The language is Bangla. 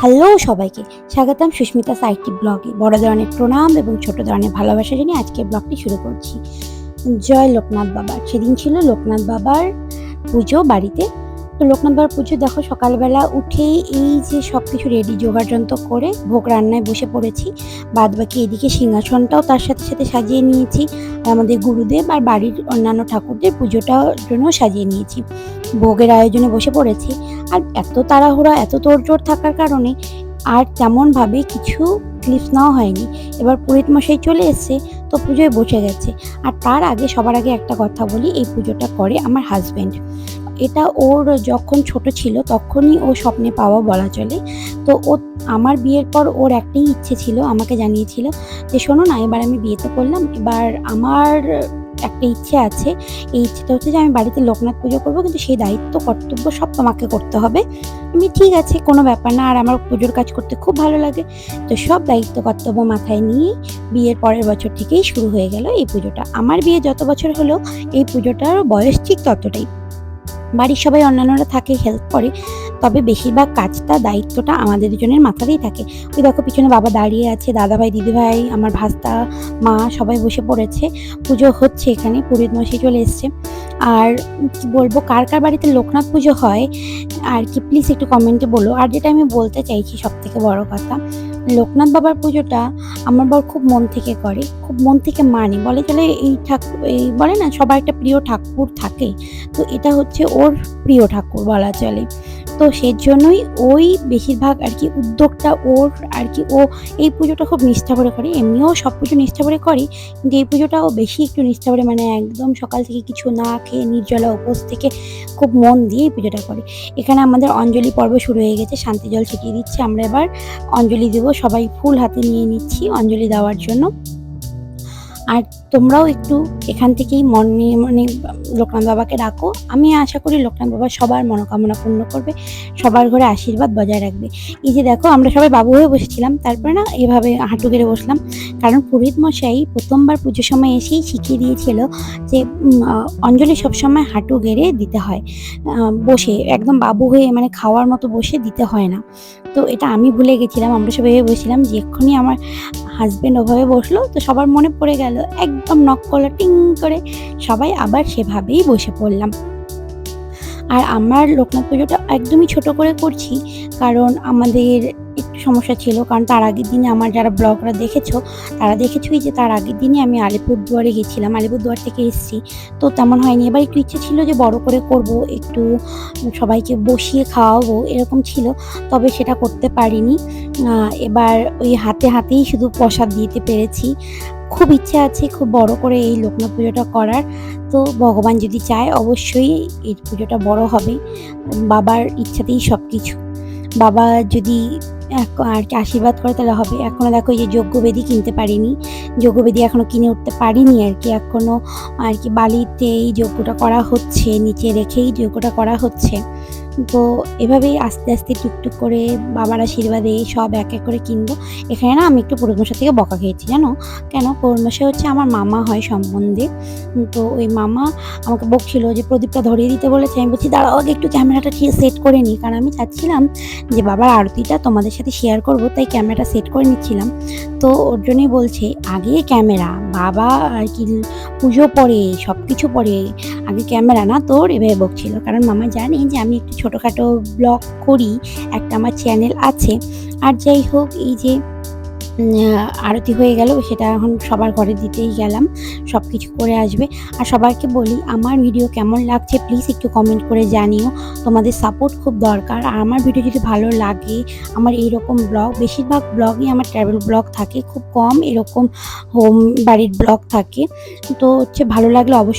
হ্যালো সবাইকে, স্বাগতম সুস্মিতা সাইটি ব্লগে। বড় ধরনের প্রণাম এবং ছোট ধরনের ভালোবাসা জানিয়ে আজকে ব্লগটি শুরু করছি। জয় লোকনাথ বাবার। সেদিন ছিল লোকনাথ বাবার পুজো বাড়িতে। তো লোকনাথ বাবার পুজো দেখো, সকালবেলা উঠেই এই যে সব কিছু রেডি জোগাড়যন্ত্র করে ভোগ রান্নায় বসে পড়েছি। বাদ বাকি এদিকে সিংহাসনটাও তার সাথে সাথে সাজিয়ে নিয়েছি। আমাদের গুরুদেব আর বাড়ির অন্যান্য ঠাকুরদের পুজোটার জন্য সাজিয়ে নিয়েছি। ভোগের আয়োজনে বসে পড়েছি। আর এত তাড়াহুড়া, এত তোড়জোড় থাকার কারণে আর তেমনভাবে কিছু ক্লিপস নেওয়া হয়নি। এবার পুরোহিত মশাই চলে এসছে, তো পুজোয় বসে গেছে। আর তার আগে, সবার আগে একটা কথা বলি, এই পুজোটা করে আমার হাজব্যান্ড এটা ওর যখন ছোট ছিল, তখনই ও স্বপ্নে পাওয়া বলা চলে। তো ও, আমার বিয়ের পর ওর একটাই ইচ্ছে ছিল, আমাকে জানিয়েছিল যে, শোনো না, এবার আমি বিয়ে তো করলাম এবার আমার একটা ইচ্ছে আছে। এই ইচ্ছেটা হচ্ছে যে আমি বাড়িতে লোকনাথ পুজো করব, কিন্তু সেই দায়িত্ব, কর্তব্য সব তোমাকে করতে হবে। আমি ঠিক আছে, কোনো ব্যাপার না। আর আমার পুজোর কাজ করতে খুব ভালো লাগে। তো সব দায়িত্ব, কর্তব্য মাথায় নিয়ে বিয়ের পরের বছর থেকেই শুরু হয়ে গেল এই পুজোটা। আমার বিয়ে যত বছর হলো, এই পুজোটার বয়স ঠিক ততটাই। বাড়ির সবাই অন্যান্যরা থাকে হেল্প করে। তবে বেশিরভাগ কাজটা দায়িত্বটা আমাদের দুজনের মাথাতেই থাকে। ওই দেখো পিছনে বাবা দাঁড়িয়ে আছে, দাদাভাই, দিদিভাই, আমার ভাস্তা, মা সবাই বসে পড়েছে। পুজো হচ্ছে এখানে, পুরোহিত মশাই চলে এসছে। আর বলব, কার কার বাড়িতে লোকনাথ পুজো হয়, আর কি প্লিজ একটু কমেন্টে বলো। আর যেটা আমি বলতে চাইছি সব থেকে বড় কথা, লোকনাথ বাবার পুজোটা আমার বর খুব মন থেকে করে, খুব মন থেকে মানে। বলে চলে এই ঠাকুর এই বলে না, সবার একটা প্রিয় ঠাকুর থাকে। তো এটা হচ্ছে ওর প্রিয় ঠাকুর বলা চলে। তো সেজন্যই ওই বেশিরভাগ আর কি উদ্যোগটা ওর আর কি ও এই পুজোটা খুব নিষ্ঠা করে করে। এমনিও সব পুজো নিষ্ঠা করে করে, কিন্তু এই পুজোটা ও বেশি একটু নিষ্ঠা করে মানে একদম সকাল থেকে কিছু না খেয়ে নির্জলা উপোস থেকে খুব মন দিয়ে এই পুজোটা করে। এখানে আমাদের অঞ্জলি পর্ব শুরু হয়ে গেছে, শান্তি জল ছিটিয়ে দিচ্ছে। আমরা এবার অঞ্জলি দেবো, সবাই ফুল হাতে নিয়ে নিচ্ছি অঞ্জলি দেওয়ার জন্য। তোমরাও একটু এখান থেকেই মন নিয়ে মানে লোকনাথ বাবাকে ডাকো। আমি আশা করি লোকনাথ বাবা সবার মনোকামনা পূর্ণ করবে, সবার ঘরে আশীর্বাদ বজায় রাখবে। এই যে দেখো, আমরা সবাই বাবু হয়ে বসেছিলাম, তারপরে না এভাবে হাঁটু গেড়ে বসলাম। কারণ পুরোহিত মশাই প্রথমবার পুজোর সময় এসেই শিখিয়ে দিয়েছিল যে অঞ্জলি সবসময় হাঁটু গেড়ে দিতে হয়। বসে, একদম বাবু হয়ে মানে খাওয়ার মতো বসে দিতে হয় না। তো এটা আমি ভুলে গেছিলাম, আমরা সবাই বসছিলাম যে এক্ষুনি আমার হাজবেন্ড ওভাবে বসল, তো সবার মনে পড়ে গেল, একদম নক করল, টিং করে সবাই আবার সেভাবেই বসে পড়লাম। আর আমার লোকনাথ পুজোটা একদমই ছোট করে করছি, কারণ আমাদের সমস্যা ছিল, কারণ তার আগের দিনে আমার যারা ব্লগরা দেখেছ, তারা দেখেছোই যে তার আগের দিনে আমি আলিপুরদুয়ারে গেছিলাম। আলিপুরদুয়ার থেকে এসেছি। তো তেমন হয়নি। এবার একটু ইচ্ছে ছিল যে বড় করে করব, একটু সবাইকে বসিয়ে খাওয়াবো, এরকম ছিল, তবে সেটা করতে পারিনি। এবার ওই হাতে হাতেই শুধু প্রসাদ দিতে পেরেছি। খুব ইচ্ছে আছে খুব বড় করে এই লোকনাথ পুজোটা করার। তো ভগবান যদি চায়, অবশ্যই এই পুজোটা বড় হবে। বাবার ইচ্ছাতেই সব কিছু বাবা যদি আর কি আশীর্বাদ করে, তাহলে হবে। এখনও দেখো এই যে যজ্ঞবেদী কিনতে পারিনি। যজ্ঞবেদী এখনও কিনে উঠতে পারিনি আর কি। এখনও আর কি বালিতে এই যজ্ঞটা করা হচ্ছে, নিচে রেখেই যজ্ঞটা করা হচ্ছে। তো এভাবেই আস্তে আস্তে টুকটুক করে বাবার আশীর্বাদে সব এক এক করে কিনবো। এখানে না আমি একটু পুরোমশা থেকে বকা খেয়েছি, জানো? কেন? পৌর্ণমাসে হচ্ছে আমার মামা হয় সম্বন্ধে। তো ওই মামা আমাকে বকছিল যে, প্রদীপটা ধরিয়ে দিতে বলেছে। আমি বলছি, দাঁড়াও, আগে একটু ক্যামেরাটা ঠিক সেট করে নিই। কারণ আমি চাচ্ছিলাম যে, বাবার আরতিটা তোমাদের সাথে শেয়ার করব। তাই ক্যামেরাটা সেট করে নিচ্ছিলাম। তো ওর জন্যই বলছে, আগে ক্যামেরা, বাবা আর কি পুজো পরে সব কিছু পরে, আগে ক্যামেরা না তোর, এভাবে বকছিল। কারণ মামা জানে যে, আমি একটু ছোটোখাটো ব্লগ করি, একটা আমার চ্যানেল আছে। আর যাই হোক, এই যে আরতি হয়ে গেল, সেটা এখন সবার ঘরে দিতেই গেলাম সব কিছু করে আসবে। আর সবাইকে বলি, আমার ভিডিও কেমন লাগছে প্লিজ একটু কমেন্ট করে জানিও। তোমাদের সাপোর্ট খুব দরকার। আর আমার ভিডিও যদি ভালো লাগে, আমার এইরকম ব্লগ বেশিরভাগ ব্লগই আমার ট্রাভেল ব্লগ থাকে, খুব কম এরকম হোম বাড়ির ব্লগ থাকে। তো হচ্ছে ভালো লাগলে অবশ্যই